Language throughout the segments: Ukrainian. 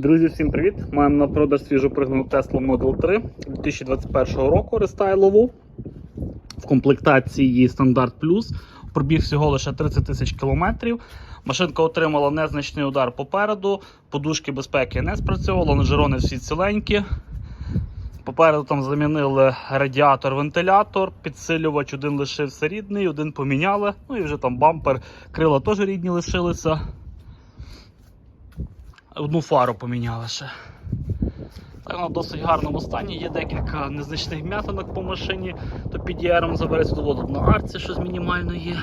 Друзі, всім привіт! Маємо на продаж свіжу пригнану Tesla Model 3 2021 року рестайлову. В комплектації стандарт плюс. Пробіг всього лише 30 тисяч кілометрів. Машинка отримала незначний удар попереду, подушки безпеки не спрацьовували, лонжерони всі ціленькі. Попереду там замінили радіатор, вентилятор, підсилювач один лишився рідний, один поміняли. Ну і вже там бампер, крила теж рідні лишилися. Одну фару поміняли ще. Так, вона в досить гарному стані. Є декілька незначних м'ятинок по машині, то під яром забереться тут от на арці щось мінімально є.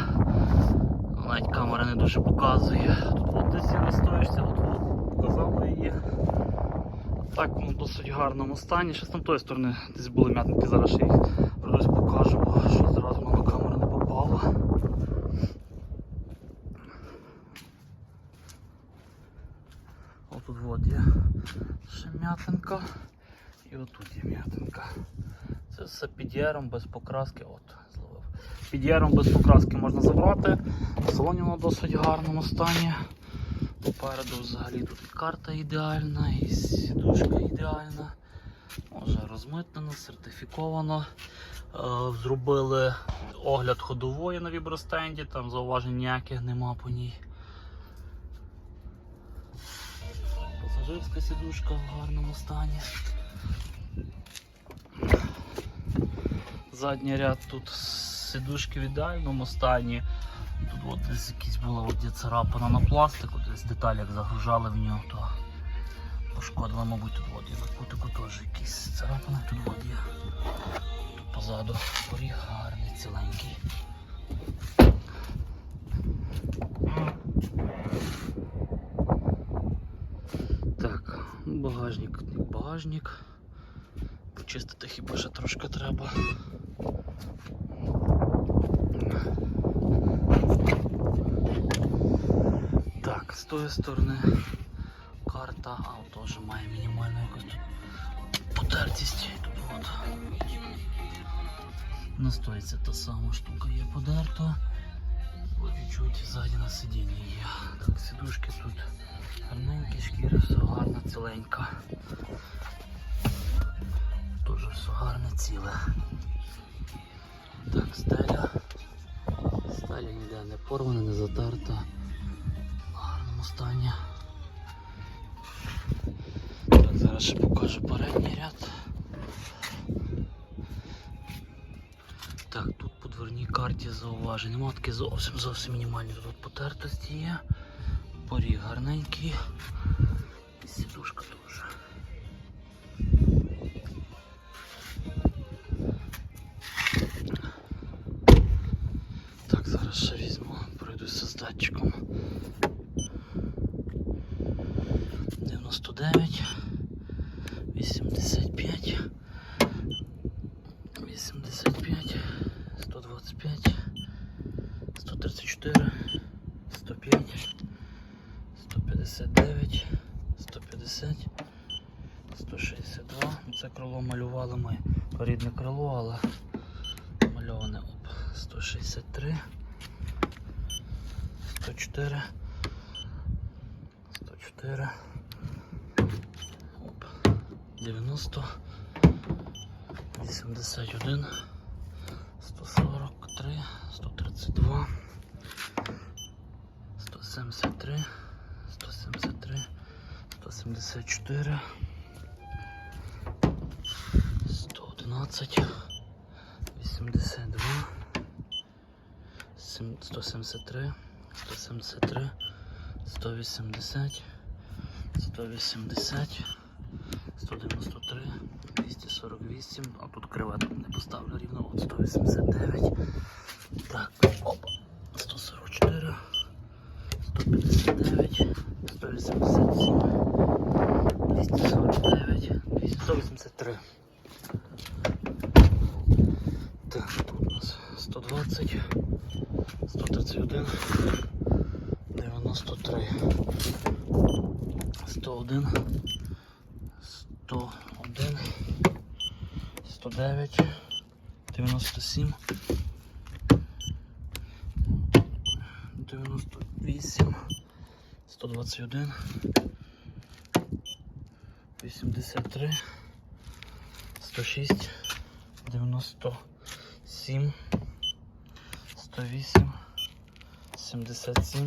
Навіть камера не дуже показує. Тут от десь я стоїшся, от, показала її. Так, воно в досить гарному стані. Ще з там тої сторони десь були м'ятники, зараз ще їх покажу, щось зразу воно на камеру не попало. Отут от є ще м'ятинка. І отут є м'ятинка. Це все під яром без покраски. От, зловив. Під яром без покраски можна забрати. Салоні воно досить гарному стані. Попереду взагалі тут і карта ідеальна, і сідушка ідеальна. Може розмитнено, сертифіковано. Е, Зробили огляд ходової на вібростенді, там зауважень ніяких нема по ній. Пасажирська сідушка в гарному стані. Задній ряд тут сідушки в ідеальному стані. Тут от десь якісь була є на пластику, десь деталі як загружали в нього, то пошкодили, мабуть, тут от є на кутику теж якісь царапини, тут от є. Тут позаду поріг гарний, ціленький. Так, багажник, багажник. Почистити хіба ще трошки треба. Так, з тої сторони карта, а теж має мінімальну якусь тут потертість. Тут от. На стойці та сама штука є подерта. Чуть-чуть ззаді на сидінні є. Так, сідушки тут гарненькі, шкіра, все гарно, ціленька. Теж все гарне, ціле. Так, стеля. Стеля ніде не порвана, не затерта. В гарному стані. Так, зараз ще покажу передній ряд. Так, тут по дверній карті зауважень. Нема таки зовсім зовсім мінімальні тут потертості є. Поріг гарненький. І Сідушка теж. Так, зараз ще візьму, пройдуся з датчиком. 99, 85, 85, 125, 134, 105, 159, 150, 162. Ну, Це крило малювали ми. Рідне крило, але мальоване оп. 163, 104, 104, оп, 90, 81, 143, 132, 173, 173, 174, 111, 82, 173, 173, 180, 180, 193, 248, а тут креветку не поставлю рівно, от 189. Так, тут у нас? 120, 131, 93, 101, 101, 109, 97, 98, 121, 83, 106, 97, 108, 77,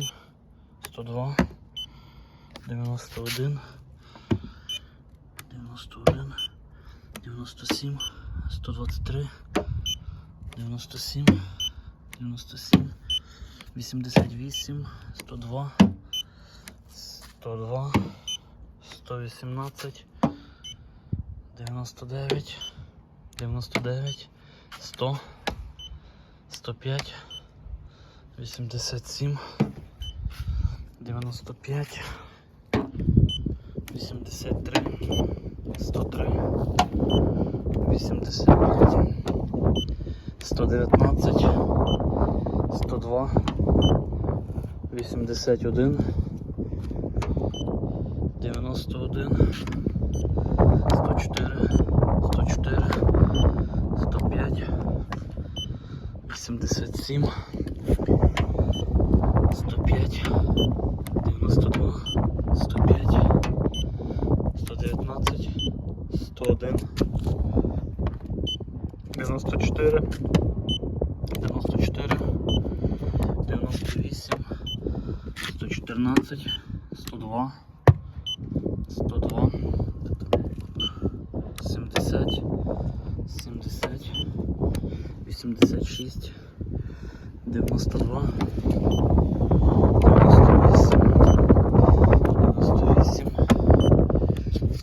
102, 91, 91, 97, 123, 97, 97, 88, 102, 102, 118, 99, 99, 100, 105, 87, 95, 83, 103, 85, 119, 102, 81, 91, 104, 104, 105, 87, 105, 92, 105, 119, 101, 94, 94, 98, 114, 102, 102, 70, 70, 86, 92, 98,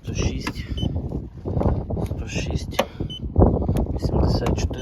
98, 106, 106, 84.